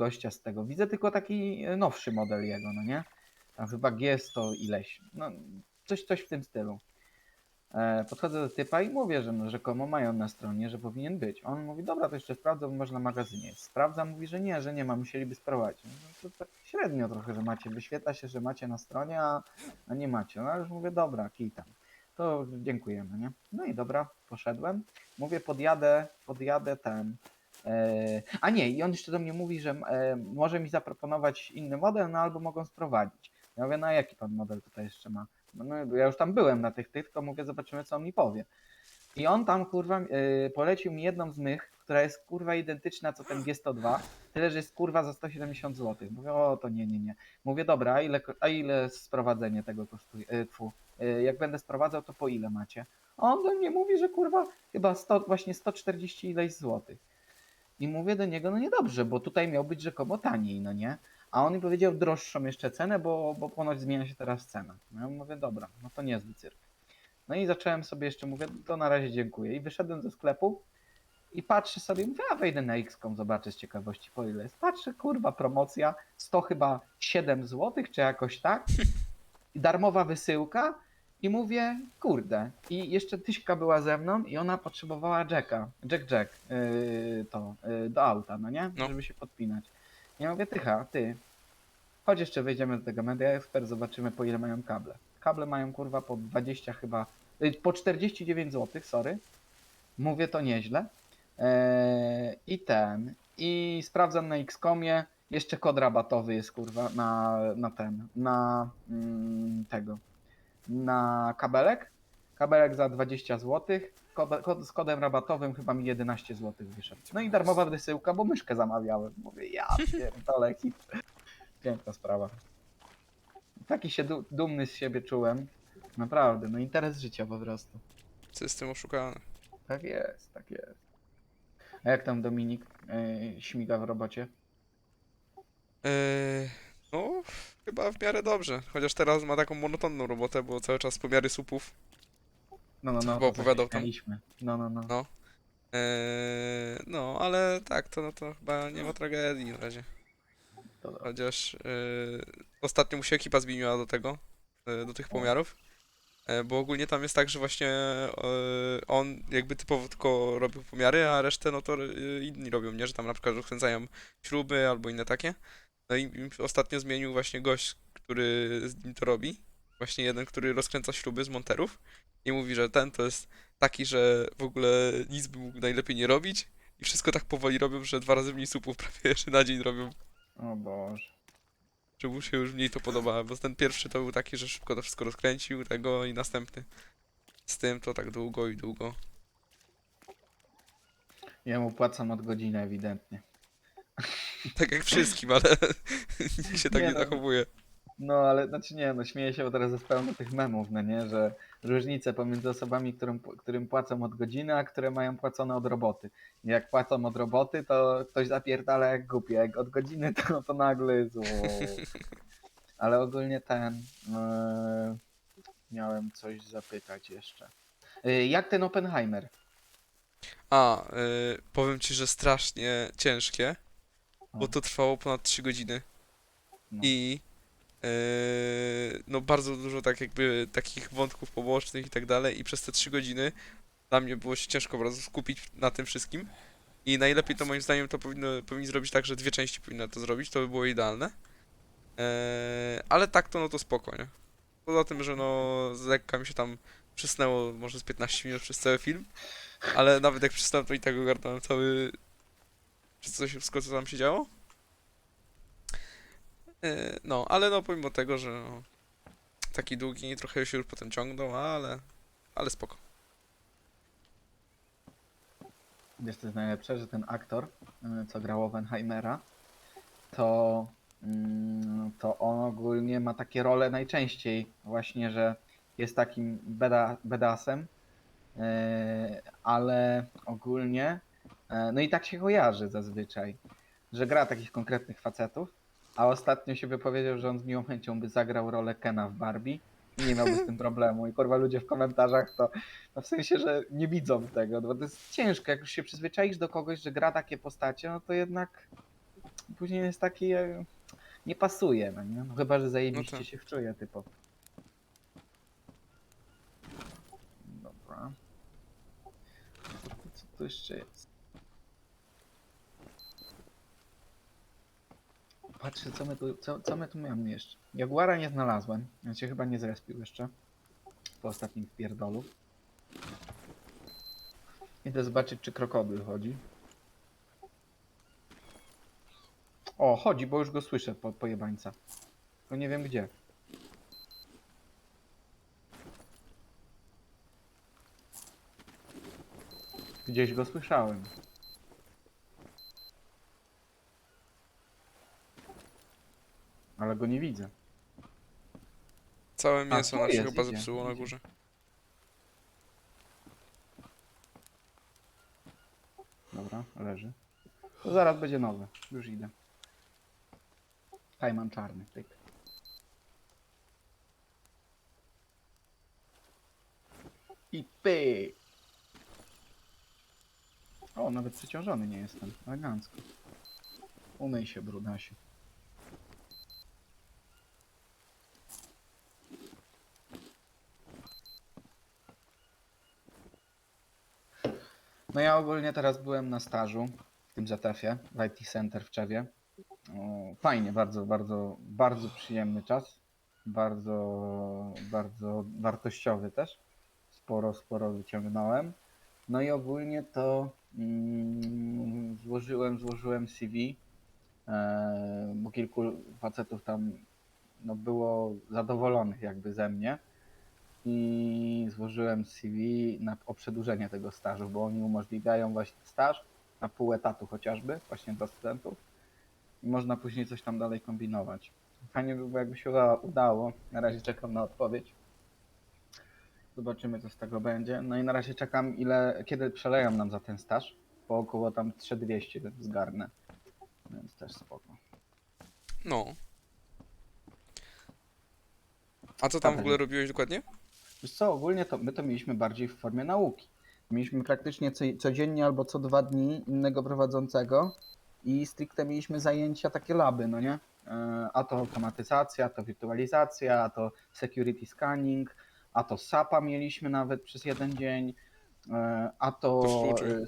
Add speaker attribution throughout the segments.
Speaker 1: gościa z tego. Widzę tylko taki e, nowszy model jego, no nie? Tam chyba G100 ileś. No, coś, coś w tym stylu. E, podchodzę do typa i mówię, że no, rzekomo mają na stronie, że powinien być. On mówi, dobra, to jeszcze sprawdzę, bo może na magazynie jest. Sprawdza, mówi, że nie, że nie ma, musieliby sprowadzić. No, to tak średnio trochę, że macie. Wyświetla się, że macie na stronie, a, a nie macie. No ale już mówię, dobra, kij tam. To dziękujemy, nie? No i dobra, poszedłem. Mówię, podjadę, podjadę ten. E, a nie, i on jeszcze do mnie mówi, że e, może mi zaproponować inny model, no albo mogą sprowadzić. Ja mówię, no a jaki pan model tutaj jeszcze ma? No, no ja już tam byłem na tych tych, tylko mówię, zobaczymy co on mi powie. I on tam kurwa e, polecił mi jedną z mych, która jest kurwa identyczna co ten G102, tyle że jest kurwa za 170 zł. Mówię, o to nie, nie, nie. Mówię, dobra, a ile, a ile sprowadzenie tego kosztuje? Tfu, jak będę sprowadzał, to po ile macie? A on do mnie mówi, że kurwa chyba 100, właśnie 140 ileś złotych. I mówię do niego, no niedobrze, bo tutaj miał być rzekomo taniej, no nie? A on mi powiedział droższą jeszcze cenę, bo, bo ponoć zmienia się teraz cena. No ja mówię, dobra, no to niezły cyrk. No i zacząłem sobie jeszcze, mówię, to na razie dziękuję. I wyszedłem ze sklepu i patrzę sobie, mówię, a wejdę na X.com, zobaczę z ciekawości po ile jest. Patrzę, kurwa, promocja, 100 chyba 7 zł, czy jakoś tak. I darmowa wysyłka. I mówię, kurde. I jeszcze Tyśka była ze mną i ona potrzebowała Jacka. Jack Jack. Yy, to, do auta, no nie?
Speaker 2: No.
Speaker 1: Żeby się podpinać. Ja mówię, Tycha, ty. Chodź jeszcze wejdziemy do tego Media Expert, zobaczymy po ile mają kable. Kable mają kurwa po 20 chyba, yy, po 49 zł, sorry. Mówię to nieźle. Eee, I ten. I sprawdzam na Xcomie. Jeszcze kod rabatowy jest kurwa na, na ten. Na mm, tego. Na kabelek. Kabelek za 20 zł. Kod, kod, z kodem rabatowym chyba mi 11 zł wyszedł. No i darmowa wysyłka, bo myszkę zamawiałem. Mówię, ja pierdolę hit. Piękna sprawa. Taki się du- dumny z siebie czułem. Naprawdę, no interes życia po prostu.
Speaker 2: System oszukany.
Speaker 1: Tak jest, tak jest. A jak tam Dominik yy, śmiga w robocie?
Speaker 2: Eee, no, chyba w miarę dobrze. Chociaż teraz ma taką monotonną robotę, bo cały czas pomiary słupów.
Speaker 1: No, no, no.
Speaker 2: Chyba
Speaker 1: to
Speaker 2: opowiadał tam.
Speaker 1: No, no, no.
Speaker 2: No. Eee, no, ale tak, to, no, to chyba nie ma tragedii na razie. Chociaż eee, ostatnio mu się ekipa zmieniła do tego, e, do tych pomiarów. E, bo ogólnie tam jest tak, że właśnie e, on jakby typowo tylko robił pomiary, a resztę no to e, inni robią, nie? Że tam na przykład rozkręcają śruby albo inne takie. No i i ostatnio zmienił właśnie gość, który z nim to robi. Właśnie jeden, który rozkręca śruby z monterów. I mówi, że ten to jest taki, że w ogóle nic by mógł najlepiej nie robić. I wszystko tak powoli robią, że dwa razy mniej słupów prawie jeszcze na dzień robią.
Speaker 1: o Boże.
Speaker 2: Że mu się już mniej to podoba, bo ten pierwszy to był taki, że szybko to wszystko rozkręcił, tego i następny. Z tym to tak długo i długo.
Speaker 1: Ja mu płacam od godziny ewidentnie.
Speaker 2: Tak jak wszystkim, ale nikt się tak
Speaker 1: Nie
Speaker 2: nie,
Speaker 1: no.
Speaker 2: zachowuje.
Speaker 1: No, ale znaczy nie, no śmieję się, bo teraz jest pełno tych memów, no nie, że różnice pomiędzy osobami, którym, którym płacą od godziny, a które mają płacone od roboty. Jak płacą od roboty, to ktoś zapierdala jak głupie, jak od godziny, to, to nagle jest wow. Ale ogólnie ten, yy, miałem coś zapytać jeszcze. Yy, jak ten Oppenheimer?
Speaker 2: A, y, powiem ci, że strasznie ciężkie, bo to trwało ponad 3 godziny.
Speaker 1: No.
Speaker 2: I no bardzo dużo tak jakby takich wątków pobocznych i tak dalej i przez te 3 godziny dla mnie było się ciężko po prostu skupić na tym wszystkim. I najlepiej to moim zdaniem to powinno, powinni zrobić tak, że dwie części powinno to zrobić, to by było idealne. Eee, ale tak to no to spoko, nie? Poza tym, że no z lekka mi się tam przysnęło może z 15 minut przez cały film, ale nawet jak przysnąłem to i tak ogarnąłem cały... Wszystko, wszystko co tam się działo. Eee, no, ale no pomimo tego, że no, taki długi, trochę się już potem ciągnął, ale, ale spoko.
Speaker 1: Wiesz, co jest najlepsze, że ten aktor, y, co grał Oppenheimera, to, mm, to on ogólnie ma takie role najczęściej właśnie, że jest takim beda, bedasem, y, ale ogólnie, no i tak się kojarzy zazwyczaj, że gra takich konkretnych facetów, a ostatnio się wypowiedział, że on z miłą chęcią by zagrał rolę Kena w Barbie i nie miałby z tym problemu. I kurwa ludzie w komentarzach to no w sensie, że nie widzą tego, no bo to jest ciężko, jak już się przyzwyczaisz do kogoś, że gra takie postacie, no to jednak później jest taki, e, nie pasuje, no nie? No chyba, że zajebiście
Speaker 2: tak.
Speaker 1: się wczuje typowo. Dobra. Co tu jeszcze jest? Patrzę, co my tu, co, co my tu mamy jeszcze. Jaguara nie znalazłem, więc się chyba nie zrespił jeszcze. Po ostatnim wpierdolu. Idę zobaczyć, czy krokodyl chodzi. O, chodzi, bo już go słyszę po, pojebańca. Tylko nie wiem gdzie. Gdzieś go słyszałem. Ale go nie widzę.
Speaker 2: Całe mięso
Speaker 1: tu
Speaker 2: nam się
Speaker 1: jest,
Speaker 2: chyba
Speaker 1: idzie,
Speaker 2: zepsuło na
Speaker 1: idzie.
Speaker 2: górze.
Speaker 1: Dobra, leży. To zaraz będzie nowy. Już idę. Kajman czarny, tyk. I pyk. O, nawet przeciążony nie jestem. Elegancko. Umyj się, brudasie. No ja ogólnie teraz byłem na stażu w tym ZF-ie, w IT Center w Czewie. O, Fajnie, bardzo, bardzo, bardzo przyjemny czas. Bardzo, bardzo wartościowy też. Sporo, sporo wyciągnąłem. No i ogólnie to mm, złożyłem, złożyłem CV, e, bo kilku facetów tam no, było zadowolonych jakby ze mnie i złożyłem CV na, o przedłużenie tego stażu, bo oni umożliwiają właśnie staż na pół etatu chociażby, właśnie dla studentów i można później coś tam dalej kombinować. Fajnie by było, jakby się uda- udało. Na razie czekam na odpowiedź. Zobaczymy, co z tego będzie. No i na razie czekam, ile, kiedy przeleją nam za ten staż. Po około tam 3200 zgarnę. Więc też spoko.
Speaker 2: No. A co tam w
Speaker 1: Dobra.
Speaker 2: ogóle robiłeś dokładnie?
Speaker 1: Wiesz co, ogólnie to my to mieliśmy bardziej w formie nauki. Mieliśmy praktycznie co, codziennie albo co dwa dni innego prowadzącego i stricte mieliśmy zajęcia takie laby, no nie? E, A to automatyzacja, a to wirtualizacja, a to security scanning, a to SAP-a mieliśmy nawet przez jeden dzień, e, a to... E,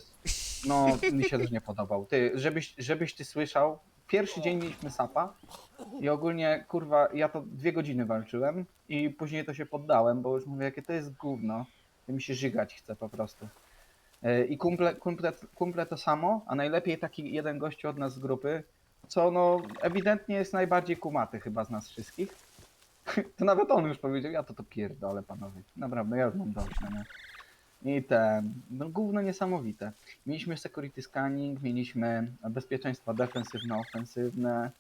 Speaker 1: No, mi się też nie podobał. Ty, żebyś, żebyś ty słyszał, pierwszy dzień mieliśmy SAP-a i ogólnie, kurwa, ja to dwie godziny walczyłem i później to się poddałem, bo już mówię, jakie to jest gówno. To mi się żygać chce po prostu. Yy, I kumple, kumple, kumple to samo, a najlepiej taki jeden gościu od nas z grupy, co no ewidentnie jest najbardziej kumaty chyba z nas wszystkich. To nawet on już powiedział, ja to to pierdolę panowie. Naprawdę, ja już mam dość, no nie? I ten, no gówno niesamowite. Mieliśmy security scanning, mieliśmy bezpieczeństwo defensywne, ofensywne,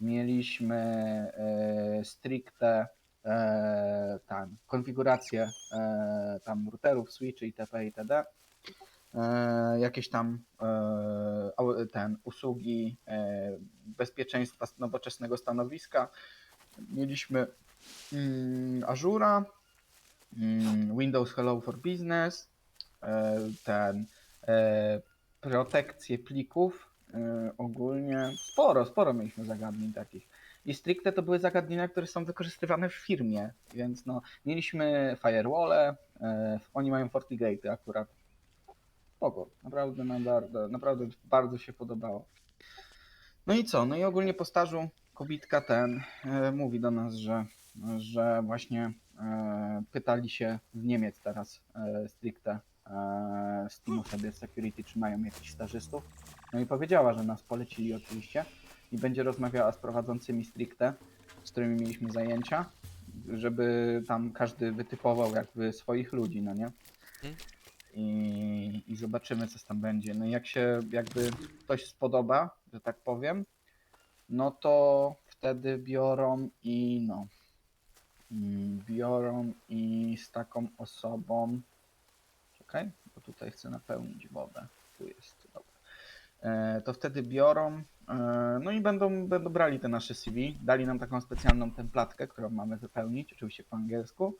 Speaker 1: mieliśmy e, stricte e, tam, konfigurację e, tam routerów, switchy itp. itd. E, jakieś tam e, ten, usługi e, bezpieczeństwa nowoczesnego stanowiska. Mieliśmy mm, Azura, mm, Windows Hello for Business, ten e, protekcję plików e, ogólnie. Sporo, sporo mieliśmy zagadnień takich. I stricte to były zagadnienia, które są wykorzystywane w firmie, więc no, mieliśmy firewall, e, oni mają FortiGate akurat. Spoko, naprawdę, naprawdę, naprawdę bardzo się podobało. No i co? No i ogólnie po stażu kobitka ten e, mówi do nas, że, że właśnie e, pytali się z Niemiec teraz e, stricte e, z teamu sobie security, czy mają jakichś stażystów. No i powiedziała, że nas polecili oczywiście i będzie rozmawiała z prowadzącymi stricte, z którymi mieliśmy zajęcia, żeby tam każdy wytypował jakby swoich ludzi, no nie?
Speaker 2: Mhm.
Speaker 1: I, I zobaczymy, co tam będzie. No i jak się jakby ktoś spodoba, że tak powiem, no to wtedy biorą i no. mm, Biorą i z taką osobą. Czekaj, bo tutaj chcę napełnić wodę. Tu jest, dobra. E, to wtedy biorą, e, no i będą, będą brali te nasze CV. Dali nam taką specjalną templatkę, którą mamy wypełnić, oczywiście po angielsku.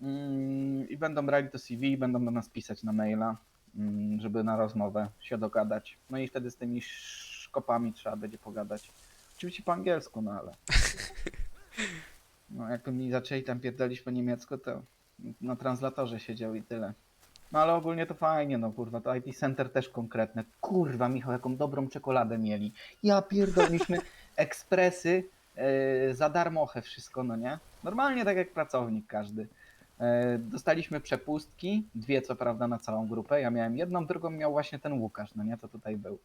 Speaker 1: Mm, I będą brali to CV, będą do nas pisać na maila, mm, żeby na rozmowę się dogadać. No i wtedy z tymi szkopami trzeba będzie pogadać. Oczywiście po angielsku, no ale. No jakby mi zaczęli tam pierdolić po niemiecku, to na translatorze siedział i tyle. No ale ogólnie to fajnie, no kurwa, to IT Center też konkretne. Kurwa, Michał, jaką dobrą czekoladę mieli. Ja pierdoliliśmy ekspresy yy, za darmochę wszystko, no nie? Normalnie tak jak pracownik każdy. E, Dostaliśmy przepustki, dwie co prawda na całą grupę. Ja miałem jedną, drugą miał właśnie ten Łukasz, no nie, co tutaj był.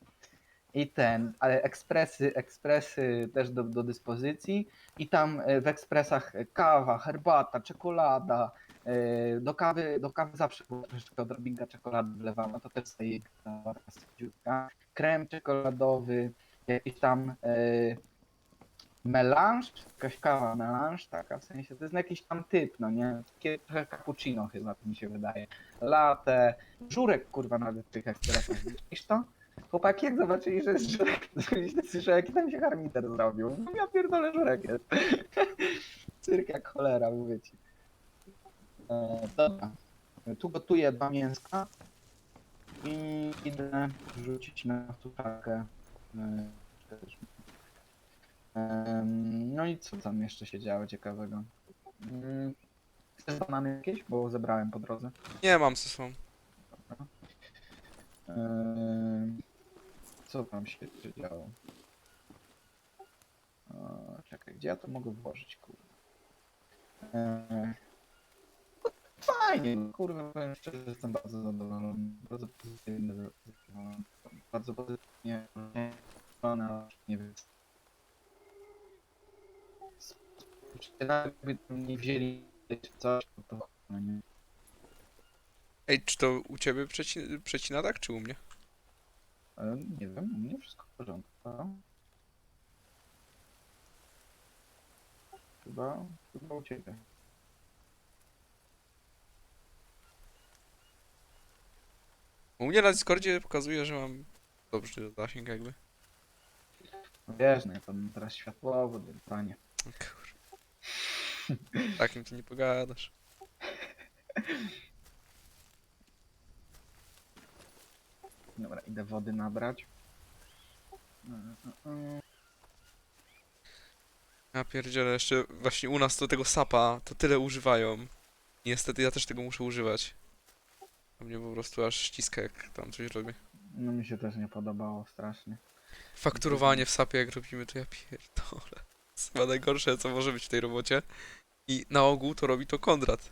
Speaker 1: I ten, ale ekspresy, ekspresy też do, do dyspozycji. I tam e, w ekspresach kawa, herbata, czekolada. E, Do kawy, do kawy zawsze była troszeczkę odrobinka czekolady wlewana, to też dała taka. Krem czekoladowy, jakiś tam e, melange, jakaś kawa melange, taka w sensie, to jest jakiś tam typ, no nie? Takie trochę cappuccino chyba, to mi się wydaje. Latte, żurek kurwa nawet w tych widzisz to? Chłopaki jak zobaczyli, że jest żurek, to że jaki tam się harmiter zrobił. No ja pierdolę, żurek jest. Cyrk jak cholera, mówię ci. E, dobra, tu gotuję dwa mięska i idę rzucić na sucharkę. E, też No i co tam jeszcze się działo ciekawego? Mm, Chcesz banany jakieś? Bo zebrałem po drodze.
Speaker 2: Nie mam ze sobą.
Speaker 1: Em, Co tam się jeszcze działo? O, czekaj, gdzie ja to mogę włożyć, no, Fajnie, no, kurwa, powiem szczerze, jestem bardzo zadowolony. Bardzo pozytywnie zadowolony. Bardzo pozytywnie aż nie wiem. Czy nawet by tam nie wzięli czy coś, to, to no nie.
Speaker 2: Ej, czy to u ciebie przeci przecina tak, czy u mnie?
Speaker 1: Ale nie wiem, u mnie wszystko w porządku. a? Chyba, chyba u ciebie.
Speaker 2: U mnie na Discordzie pokazuje, że mam dobry zasięg jakby.
Speaker 1: No wiesz, no ja tam teraz światłowód, więc panie.
Speaker 2: O Kur... Takim to nie pogadasz.
Speaker 1: Dobra, idę wody nabrać.
Speaker 2: Ja pierdzielę, jeszcze właśnie u nas do tego sapa to tyle używają. Niestety ja też tego muszę używać. Mnie po prostu aż ściska jak tam coś robię.
Speaker 1: No mi się też nie podobało strasznie.
Speaker 2: Fakturowanie w sapie jak robimy to ja pierdolę. To jest chyba najgorsze co może być w tej robocie. I na ogół to robi to Kondrat.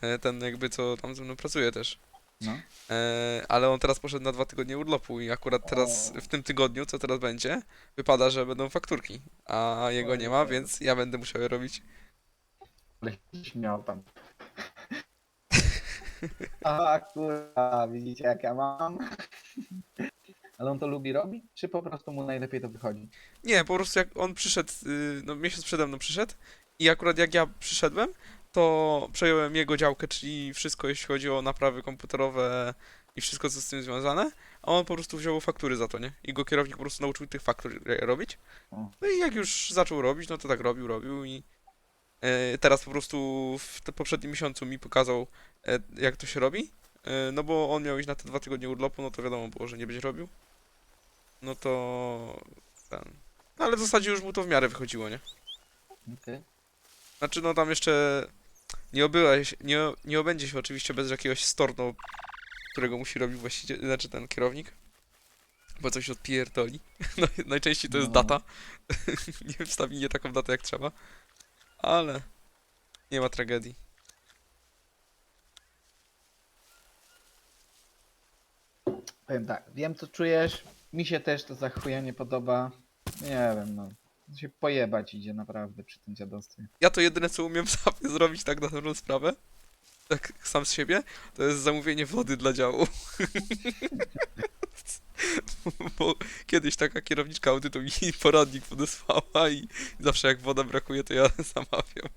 Speaker 2: E, Ten jakby co tam ze mną pracuje też.
Speaker 1: No.
Speaker 2: E, ale on teraz poszedł na dwa tygodnie urlopu i akurat teraz, w tym tygodniu, co teraz będzie, wypada, że będą fakturki, a jego nie ma, więc ja będę musiał je robić.
Speaker 1: Ale śmiał tam. A kurwa, widzicie jak ja mam? Ale on to lubi robić, czy po prostu mu najlepiej to wychodzi?
Speaker 2: Nie, po prostu jak on przyszedł, y, no miesiąc przede mną przyszedł i akurat jak ja przyszedłem, to przejąłem jego działkę, czyli wszystko jeśli chodzi o naprawy komputerowe i wszystko co z tym związane, a on po prostu wziął faktury za to, nie? I go kierownik po prostu nauczył tych faktur robić.
Speaker 1: O.
Speaker 2: No i jak już zaczął robić, no to tak robił, robił i e, teraz po prostu w te poprzednim miesiącu mi pokazał jak to się robi, e, no bo on miał iść na te dwa tygodnie urlopu, no to wiadomo było, że nie będzie robił. No to ten. No ale w zasadzie już mu to w miarę wychodziło, nie?
Speaker 1: Okej.
Speaker 2: Znaczy, no tam jeszcze nie obyłeś, nie, nie obędzie się oczywiście bez jakiegoś storno, którego musi robić właściciel, znaczy ten kierownik, bo coś odpierdoli. No, najczęściej to jest
Speaker 1: No.
Speaker 2: data. nie wstawi nie taką datę jak trzeba, ale nie ma tragedii.
Speaker 1: Powiem tak, wiem co czujesz, mi się też to za chuja nie podoba. Nie wiem, no. Się pojebać idzie naprawdę przy tym dziadostwie.
Speaker 2: Ja to jedyne co umiem w sapie zrobić tak na dobrą sprawę, tak sam z siebie, to jest zamówienie wody dla działu. Bo kiedyś taka kierowniczka audytu mi poradnik podesłała i zawsze jak woda brakuje, to ja zamawiam.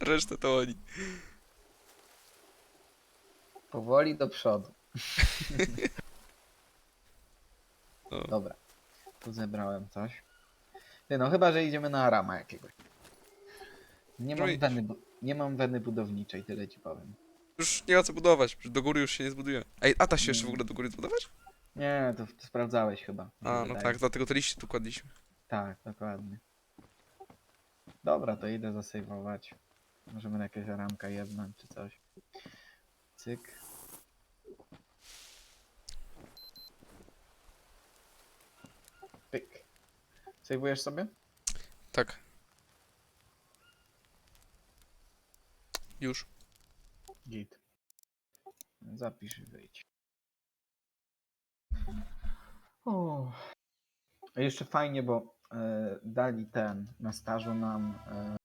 Speaker 2: Resztę to oni.
Speaker 1: Powoli do przodu.
Speaker 2: No.
Speaker 1: Dobra. Tu zebrałem coś. Ty, no chyba, że idziemy na rama jakiegoś. Nie
Speaker 2: No
Speaker 1: mam,
Speaker 2: idź.
Speaker 1: weny, bu- nie mam weny budowniczej, tyle ci powiem.
Speaker 2: Już nie ma co budować, do góry już się nie zbuduje. Ej, a da się jeszcze w ogóle do góry zbudować?
Speaker 1: Nie, to, to sprawdzałeś chyba. mi się
Speaker 2: A, no
Speaker 1: wydaje.
Speaker 2: tak, dlatego te liście tu kładliśmy.
Speaker 1: Tak, dokładnie. Dobra, to idę zasejwować. Możemy na jakieś ramka jedną czy coś. Cyk. Pyk. Sejwujesz sobie?
Speaker 2: Tak. Już.
Speaker 1: Git. Zapisz i wyjdź. O. A jeszcze fajnie, bo e, dali ten na stażu nam e,